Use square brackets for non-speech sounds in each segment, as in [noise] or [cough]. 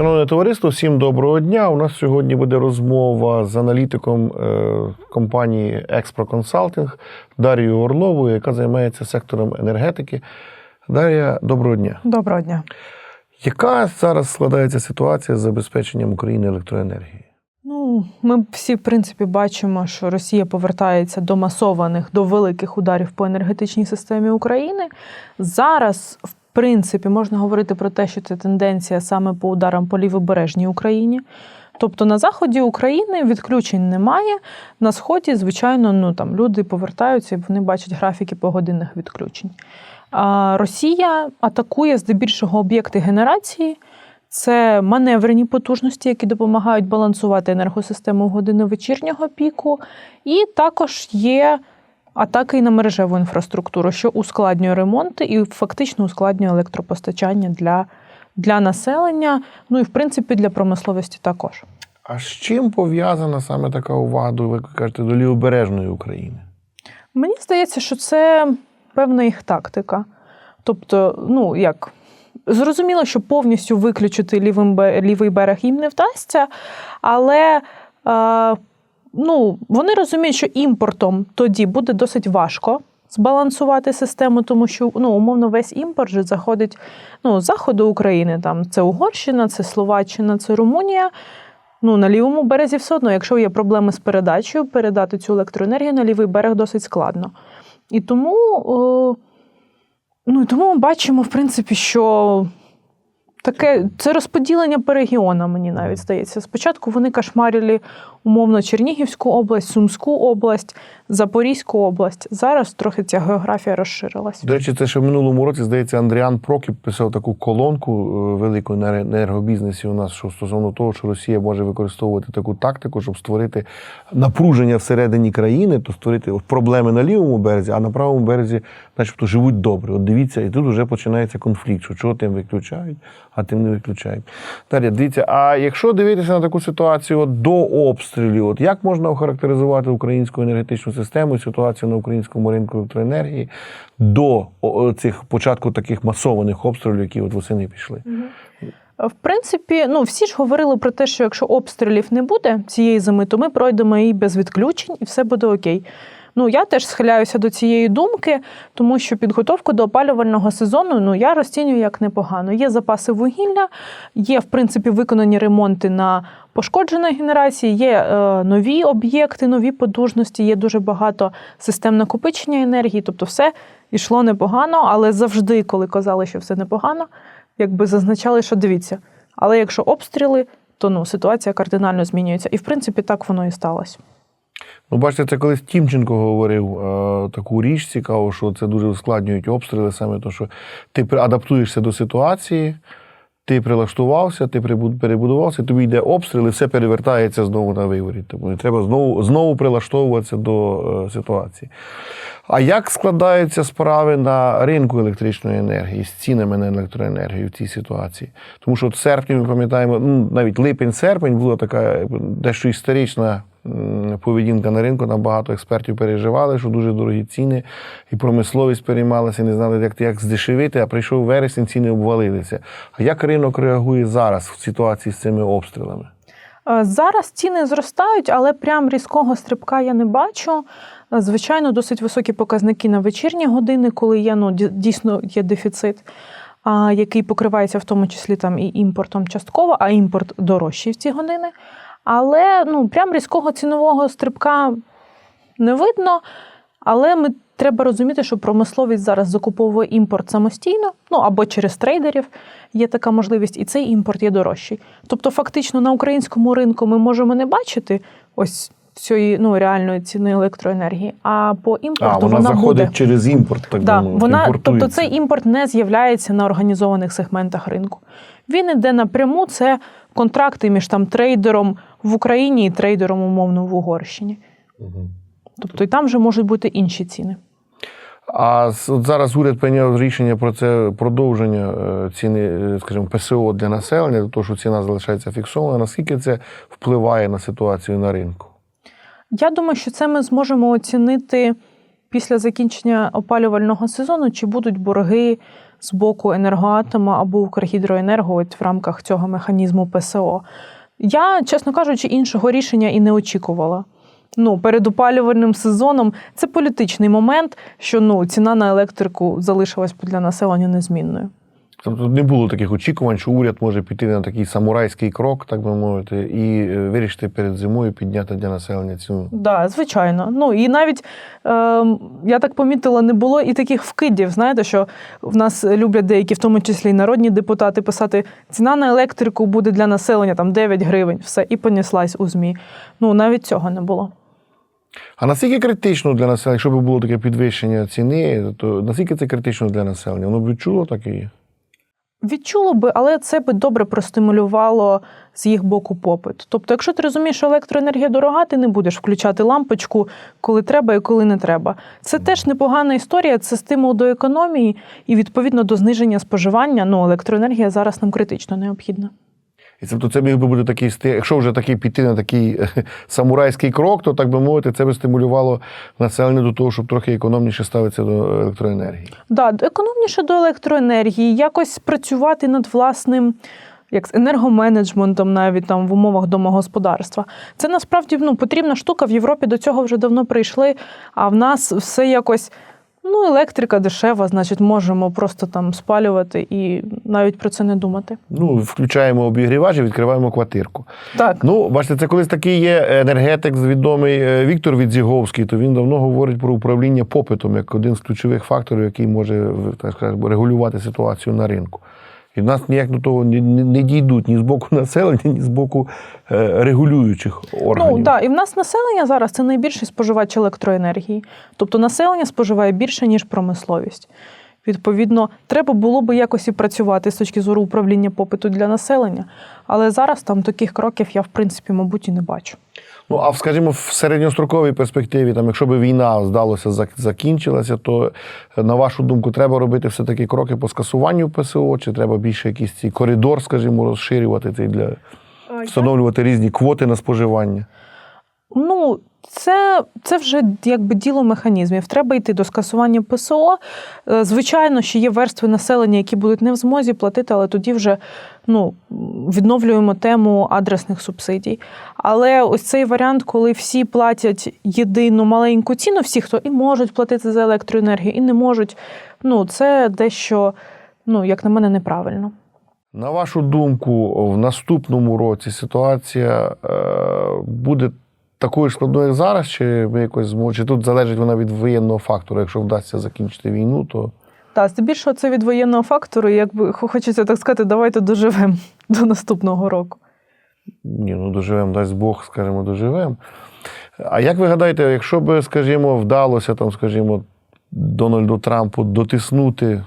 Шановне товариство, всім доброго дня. У нас сьогодні буде розмова з аналітиком е, компанії Експро Консалтинг Дарією Орловою, яка займається сектором енергетики. Дар'я, доброго дня. Доброго дня. Яка зараз складається ситуація з забезпеченням України електроенергії? Ну, ми всі, в принципі, бачимо, що Росія повертається до масованих, до великих ударів по енергетичній системі України. Зараз, в принципі, можна говорити про те, що це тенденція саме по ударам по лівобережній Україні. Тобто на заході України відключень немає. На сході, звичайно, ну там люди повертаються і вони бачать графіки погодинних відключень. А Росія атакує здебільшого об'єкти генерації. Це маневрені потужності, які допомагають балансувати енергосистему в години вечірнього піку, і також є атаки і на мережеву інфраструктуру, що ускладнює ремонти і фактично ускладнює електропостачання для, для населення, ну і в принципі для промисловості також. А з чим пов'язана саме така увага до, ви кажете, до лівобережної України? Мені здається, що це певна їх тактика. Тобто, ну як. Зрозуміло, що повністю виключити лівим, лівий берег їм не вдасться, але е, ну, вони розуміють, що імпортом тоді буде досить важко збалансувати систему, тому що ну, умовно весь імпорт же заходить ну, з заходу України. Там Це Угорщина, це Словаччина, це Румунія. Ну, На лівому березі все одно, якщо є проблеми з передачею, передати цю електроенергію на лівий берег досить складно. І тому. Е, Ну тому ми бачимо, в принципі, що таке це розподілення по регіонам, мені навіть здається. Спочатку вони кошмарили умовно Чернігівську область, Сумську область, Запорізьку область. Зараз трохи ця географія розширилась. До речі, це ще в минулому році, здається, Андріан Прокіп писав таку колонку е, велику на енергобізнесі у нас, що стосовно того, що Росія може використовувати таку тактику, щоб створити напруження всередині країни, то створити проблеми на лівому березі, а на правому березі, начебто, живуть добре. От дивіться, і тут вже починається конфлікт, що чого тим виключають, а тим не виключають. Далі, дивіться, а якщо дивитися на таку ситуацію до обстрілів, от як можна охарактеризувати українську енергетичну систему, ситуацію на українському ринку електроенергії до цих початку таких масованих обстрілів, які от восени пішли? В принципі, ну всі ж говорили про те, що якщо обстрілів не буде цієї зими, то ми пройдемо і без відключень, і все буде окей. Ну, я теж схиляюся до цієї думки, тому що підготовку до опалювального сезону ну, я розцінюю як непогано. Є запаси вугілля, є, в принципі, виконані ремонти на пошкодженої генерації, є е, нові об'єкти, нові потужності, є дуже багато систем накопичення енергії, тобто все йшло непогано, але завжди, коли казали, що все непогано, якби зазначали, що дивіться. Але якщо обстріли, то ну, ситуація кардинально змінюється. І в принципі так воно і сталося. Ну, бачите, це колись Тімченко говорив е, таку річ цікаву, що це дуже ускладнюють обстріли, саме то, що ти адаптуєшся до ситуації, ти прилаштувався, ти перебудувався, тобі йде обстріл, і все перевертається знову на виворі. Тому треба знову знову прилаштовуватися до е, ситуації. А як складаються справи на ринку електричної енергії з цінами на електроенергію в цій ситуації? Тому що от серпні ми пам'ятаємо, ну навіть липень-серпень була така дещо історична поведінка на ринку. Там багато експертів переживали, що дуже дорогі ціни, і промисловість переймалася, не знали, як як здешевити, а прийшов вересень, ціни обвалилися. А як ринок реагує зараз в ситуації з цими обстрілами? Зараз ціни зростають, але прям різкого стрибка я не бачу. Звичайно, досить високі показники на вечірні години, коли є ну, дійсно є дефіцит, який покривається в тому числі там і імпортом частково, а імпорт дорожчий в ці години. Але ну, прям різкого цінового стрибка не видно. Але ми треба розуміти, що промисловість зараз закуповує імпорт самостійно, ну або через трейдерів є така можливість, і цей імпорт є дорожчий. Тобто, фактично на українському ринку ми можемо не бачити ось цієї ну, реальної ціни електроенергії, а по імпорту а, вона, вона заходить буде. через імпорт. Так да, би вона, Тобто цей імпорт не з'являється на організованих сегментах ринку. Він іде напряму, це контракти між там трейдером в Україні і трейдером, умовно, в Угорщині. Угу. Тобто і там вже можуть бути інші ціни. А от зараз уряд прийняв рішення про це продовження е, ціни, е, скажімо, ПСО для населення, до того, що ціна залишається фіксована. Наскільки це впливає на ситуацію на ринку? Я думаю, що це ми зможемо оцінити після закінчення опалювального сезону, чи будуть борги з боку енергоатома або Укргідроенерго в рамках цього механізму ПСО. Я, чесно кажучи, іншого рішення і не очікувала. Ну, перед опалювальним сезоном це політичний момент, що ну, ціна на електрику залишилась для населення незмінною. Тобто не було таких очікувань, що уряд може піти на такий самурайський крок, так би мовити, і е, вирішити перед зимою підняти для населення ціну. Да, звичайно. Ну і навіть е, я так помітила, не було і таких вкидів. Знаєте, що в нас люблять деякі, в тому числі і народні депутати, писати ціна на електрику буде для населення там 9 гривень, все, і понеслась у ЗМІ. Ну навіть цього не було. А наскільки критично для населення, якщо б було таке підвищення ціни, то наскільки це критично для населення? Воно б відчуло так і є? Відчуло би, але це би добре простимулювало з їх боку попит. Тобто, якщо ти розумієш, що електроенергія дорога, ти не будеш включати лампочку, коли треба і коли не треба. Це теж непогана історія, це стимул до економії і відповідно до зниження споживання. Ну, електроенергія зараз нам критично необхідна. І це, то це міг би бути такий якщо вже такий піти на такий е, самурайський крок, то так би мовити, це би стимулювало населення до того, щоб трохи економніше ставитися до електроенергії. Да, економніше до електроенергії, якось працювати над власним. Як з енергоменеджментом, навіть там в умовах домогосподарства, це насправді ну, потрібна штука. В Європі до цього вже давно прийшли. А в нас все якось ну, електрика дешева, значить, можемо просто там спалювати і навіть про це не думати. Ну, включаємо обігрівач і відкриваємо квартирку. Так, Ну, бачите, це колись такий є енергетик відомий е, Віктор Відзіговський, то він давно говорить про управління попитом як один з ключових факторів, який може так сказати, регулювати ситуацію на ринку. І в нас ніяк до того не, дійдуть ні з боку [laughs] населення, ні з боку е, регулюючих органів. Ну так, і в нас населення зараз це найбільший споживач електроенергії. Тобто населення споживає більше, ніж промисловість. Відповідно, треба було би якось і працювати з точки зору управління попиту для населення. Але зараз там таких кроків я, в принципі, мабуть, і не бачу. Ну, а скажімо, в середньостроковій перспективі, там, якщо б війна, здалося, закінчилася, то, е, на вашу думку, треба робити все-таки кроки по скасуванню ПСО, чи треба більше якийсь цей коридор, скажімо, розширювати цей для встановлювати різні квоти на споживання? Ну, це, це вже якби діло механізмів. Треба йти до скасування ПСО. Е, Звичайно, що є верстви населення, які будуть не в змозі платити, але тоді вже ну, відновлюємо тему адресних субсидій. Але ось цей варіант, коли всі платять єдину маленьку ціну, всі, хто і можуть платити за електроенергію, і не можуть, ну, це дещо, ну, як на мене, неправильно. На вашу думку, в наступному році ситуація е, буде такою ж складною, як зараз, чи ми якось зможемо, чи тут залежить вона від воєнного фактору? Якщо вдасться закінчити війну, то Так, здебільшого це від воєнного фактору, якби хочеться так сказати, давайте доживемо [laughs] до наступного року. ні, ну доживемо, дасть Бог, скажімо, доживемо. А як ви гадаєте, якщо б, скажімо, вдалося там, скажімо, Дональду Трампу дотиснути е,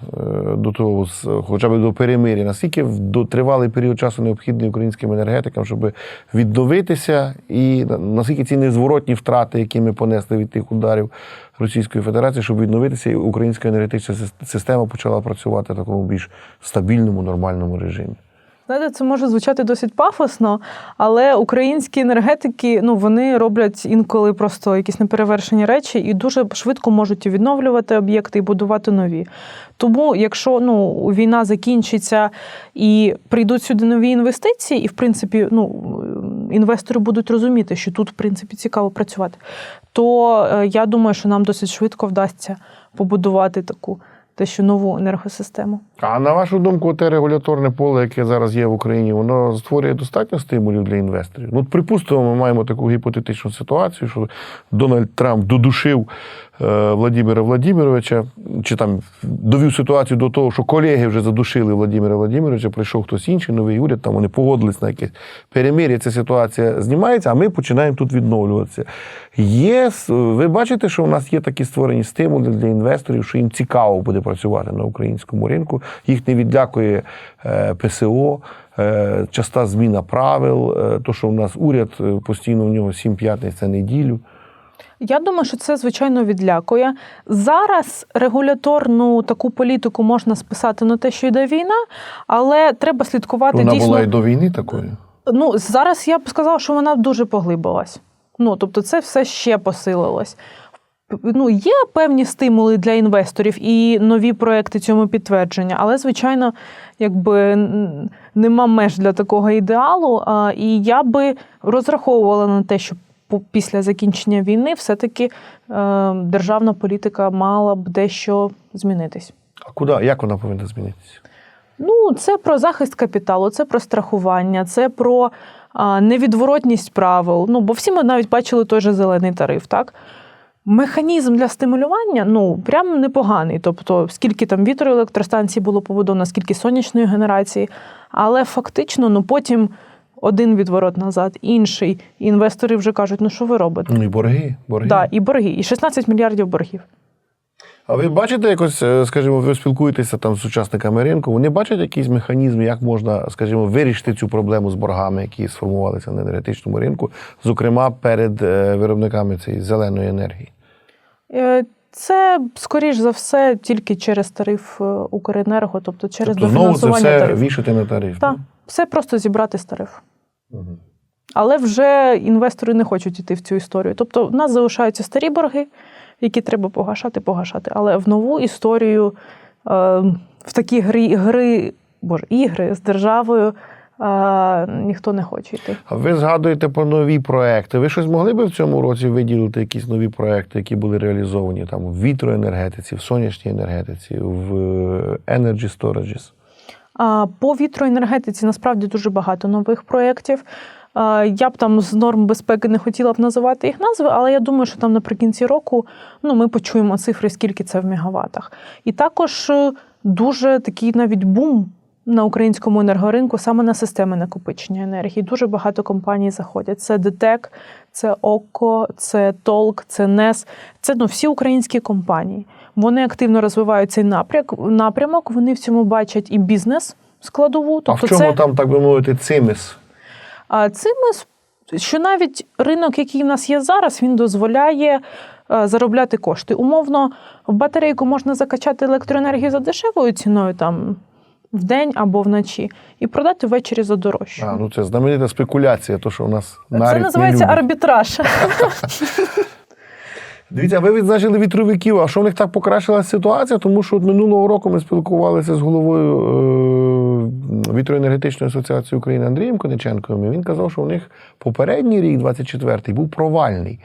до того, хоча б до перемир'я, наскільки в тривалий період часу необхідний українським енергетикам, щоб відновитися, і на- наскільки ці незворотні втрати, які ми понесли від тих ударів Російської Федерації, щоб відновитися, і українська енергетична система почала працювати в такому більш стабільному, нормальному режимі. Знаєте, це може звучати досить пафосно, але українські енергетики ну вони роблять інколи просто якісь неперевершені речі і дуже швидко можуть і відновлювати об'єкти і будувати нові. Тому, якщо ну війна закінчиться і прийдуть сюди нові інвестиції, і в принципі, ну інвестори будуть розуміти, що тут в принципі цікаво працювати, то е, я думаю, що нам досить швидко вдасться побудувати таку дещо нову енергосистему. А на вашу думку, те регуляторне поле, яке зараз є в Україні, воно створює достатньо стимулів для інвесторів. Ну, припустимо, ми маємо таку гіпотетичну ситуацію, що Дональд Трамп додушив е, Владимира Владимировича, чи там довів ситуацію до того, що колеги вже задушили Владимира Владимировича, прийшов хтось інший, новий уряд, там вони погодились на якесь перемир'я, ця ситуація знімається, а ми починаємо тут відновлюватися. Є, ви бачите, що у нас є такі створені стимули для інвесторів, що їм цікаво буде працювати на українському ринку. Їх не відлякує е, ПСО, е, часта зміна правил, е, то, що у нас уряд постійно в нього 7 п'ятниць це неділю. Я думаю, що це звичайно відлякує. Зараз регуляторну таку політику можна списати на те, що йде війна, але треба слідкувати Вона дійсно. була і до війни такою. Ну зараз я б сказала, що вона дуже поглибилась. Ну тобто, це все ще посилилось. Ну, є певні стимули для інвесторів і нові проекти цьому підтвердження, але, звичайно, якби нема меж для такого ідеалу. І я би розраховувала на те, що після закінчення війни все-таки е, державна політика мала б дещо змінитись. А куди? Як вона повинна змінитися? Ну, це про захист капіталу, це про страхування, це про невідворотність правил. Ну, бо всі ми навіть бачили той же зелений тариф, так? Механізм для стимулювання ну прям непоганий. Тобто, скільки там вітроелектростанцій було побудовано, скільки сонячної генерації, але фактично, ну потім один відворот назад, інший. І інвестори вже кажуть, ну що ви робите? Ну і борги. борги. Да, і борги, і 16 мільярдів боргів. А ви бачите якось, е, скажімо, ви спілкуєтеся там з учасниками ринку, вони бачать якийсь механізм, як можна, скажімо, вирішити цю проблему з боргами, які сформувалися на енергетичному ринку, зокрема перед е, виробниками цієї зеленої енергії? Е, Це, скоріш за все, тільки через тариф Укренерго, тобто через тобто знову це все тарифу. вішати на тариф. Так, все просто зібрати з тарифу. Мгм. Але вже інвестори не хочуть йти в цю історію. Тобто, в нас залишаються старі борги, які треба погашати, погашати. Але в нову історію, е, в такі гри, гри боже, ігри з державою е, ніхто не хоче йти. А ви згадуєте про нові проекти. Ви щось могли би в цьому році виділити якісь нові проекти, які були реалізовані там в вітроенергетиці, в сонячній енергетиці, в е, Energy Storages? А, По вітроенергетиці насправді дуже багато нових проєктів. А, Я б там з норм безпеки не хотіла б називати їх назви, але я думаю, що там наприкінці року ну, ми почуємо цифри, скільки це в мегаваттах. І також е, дуже такий навіть бум на українському енергоринку саме на системи накопичення енергії. Дуже багато компаній заходять. Це ДТЕК, це ОККО, це ТОЛК, це НЕС. Це ну, всі українські компанії. Вони активно розвивають цей напрямок. напрямок. Вони в цьому бачать і бізнес складову. Тобто а в чому це там, так би мовити, цимис? А цими, що навіть ринок, який в нас є зараз, він дозволяє е, заробляти кошти. Умовно, в батарейку можна закачати електроенергію за дешевою ціною там в день або вночі, і продати ввечері за дорожче. А, ну це знаменита спекуляція, то що у нас Це називається арбітраж. [laughs] Дивіться, ви відзначили вітровиків. А що в них так покращилася ситуація? Тому що от минулого року ми спілкувалися з головою е, вітроенергетичної асоціації України Андрієм Кониченковим. Він казав, що у них попередній рік, 24-й, був провальний.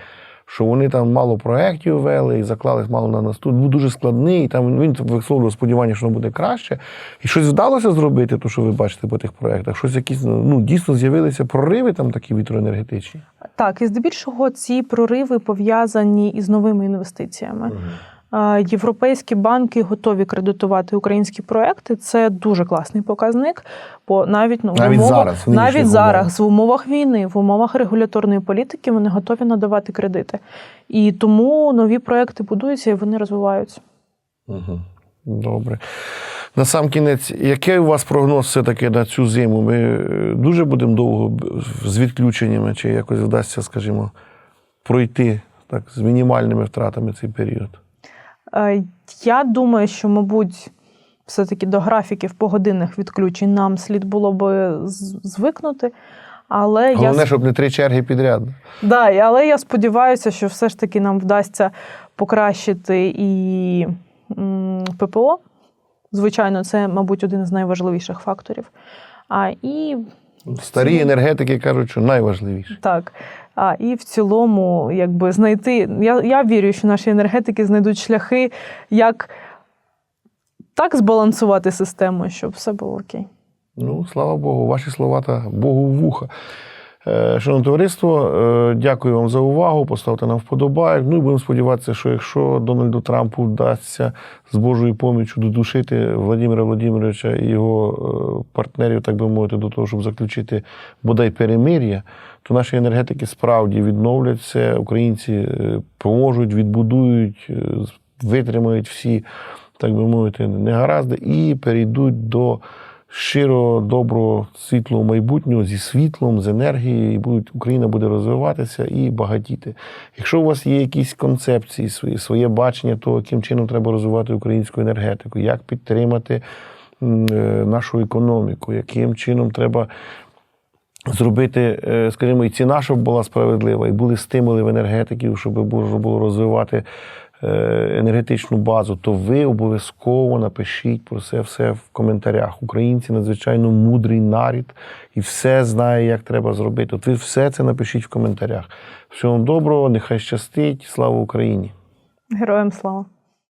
Що вони там мало проєктів вели і заклались мало на наступ. Був дуже складний. І там він висловлював сподівання, що воно буде краще. І щось вдалося зробити, то що ви бачите по тих проєктах. Щось якісь ну дійсно з'явилися прориви там такі вітроенергетичні. Так, і здебільшого ці прориви пов'язані із новими інвестиціями. Е, Європейські банки готові кредитувати українські проекти. Це дуже класний показник. Бо навіть ну в Навіть умовах, зараз, навіть зараз, в умовах війни, в умовах регуляторної політики, вони готові надавати кредити. І тому нові проекти будуються і вони розвиваються. Угу. Добре. На сам кінець, який у вас прогноз все-таки на цю зиму? Ми е, дуже будемо довго з відключеннями, чи якось вдасться, скажімо, пройти так, з мінімальними втратами цей період? Е, Я думаю, що, мабуть, все-таки до графіків погодинних відключень нам слід було би звикнути. Але Головне, я щоб не три черги підряд. Да, але я сподіваюся, що все ж таки нам вдасться покращити і ППО. Звичайно, це, мабуть, один з найважливіших факторів. А і Старі енергетики кажуть, що найважливіше. так. А і в цілому, якби знайти. Я, я вірю, що наші енергетики знайдуть шляхи, як так збалансувати систему, щоб все було окей. Ну, слава Богу, ваші слова та Богу в вуха. Е, Шановне товариство, е, дякую вам за увагу. Поставте нам вподобайок. Ну і будемо сподіватися, що якщо Дональду Трампу вдасться з Божою поміччю додушити Владимира Владимировича і його е, партнерів, так би мовити, до того, щоб заключити бодай перемир'я, то наші енергетики справді відновляться. Українці поможуть, відбудують, витримають всі, так би мовити, негаразди і перейдуть до щиро доброго світлого майбутнього зі світлом, з енергією, і будуть, Україна буде розвиватися і багатіти. Якщо у вас є якісь концепції, свої, своє бачення того, яким чином треба розвивати українську енергетику, як підтримати е, нашу економіку, яким чином треба зробити, е, скажімо, і ціна, щоб була справедлива, і були стимули в енергетиків, щоб було розвивати енергетичну базу, то ви обов'язково напишіть про це все в коментарях. Українці надзвичайно мудрий нарід і все знає, як треба зробити. От ви все це напишіть в коментарях. Всього доброго, нехай щастить, слава Україні! Героям слава!